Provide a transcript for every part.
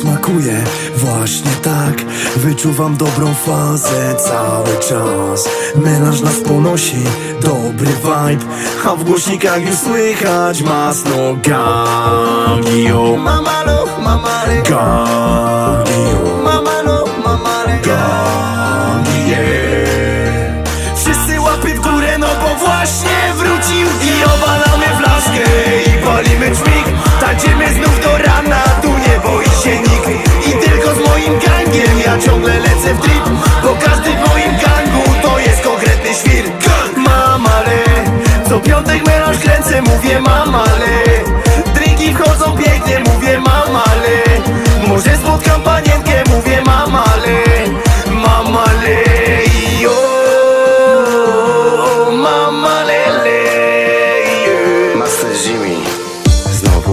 smakuje. Właśnie tak Wyczuwam dobrą fazę cały czas. Melanż nas ponosi, dobry vibe. A w głośnikach już słychać masno gangi o. Mamalo, mamale, Gangi o. Mamalo, mamale. Gangi yeah. Wszyscy łapy w górę, no bo właśnie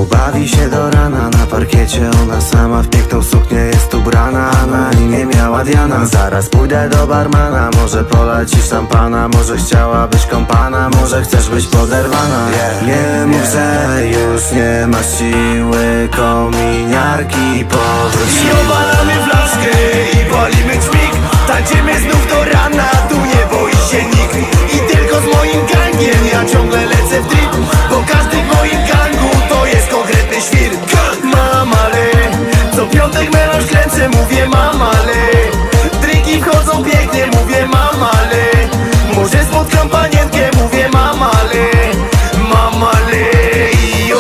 Bawi się do rana na parkiecie Ona sama w piękną suknię jest ubrana Na imię miała Diana. Zaraz pójdę do barmana Może polecisz szampana Może chciałabyś kompana Może chcesz być poderwana. Nie mów, że już nie ma siły Kominiarki powróć spotkam panienkę, mówię mamale Mamale, yo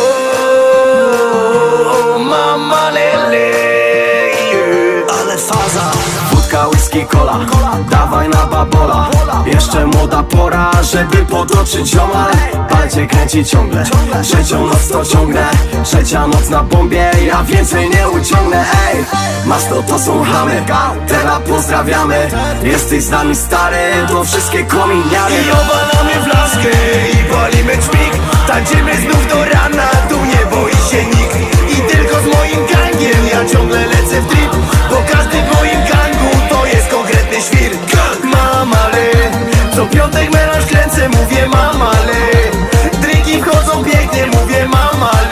Mamalele, yeah. Ale faza Wódka, whisky, cola Dawaj na babola Jeszcze młoda pora, żeby potoczyć ziomal świecie kręci ciągle. Trzecią noc to ciągnę Trzecia noc na bombie Ja więcej nie uciągnę, ej Masz to, to są chamy Teraz pozdrawiamy. Jesteś z nami stary To wszystkie kominiary. I obalamy blaskę I walimy czmik Tańczymy znów do rana Tu nie boi się nikt. I tylko z moim gangiem Ja ciągle lecę w drip Bo każdy w moim gangu To jest konkretny świr. Gang! Mam Co piątek melanż kręcę Mówię mam ale. mówię mama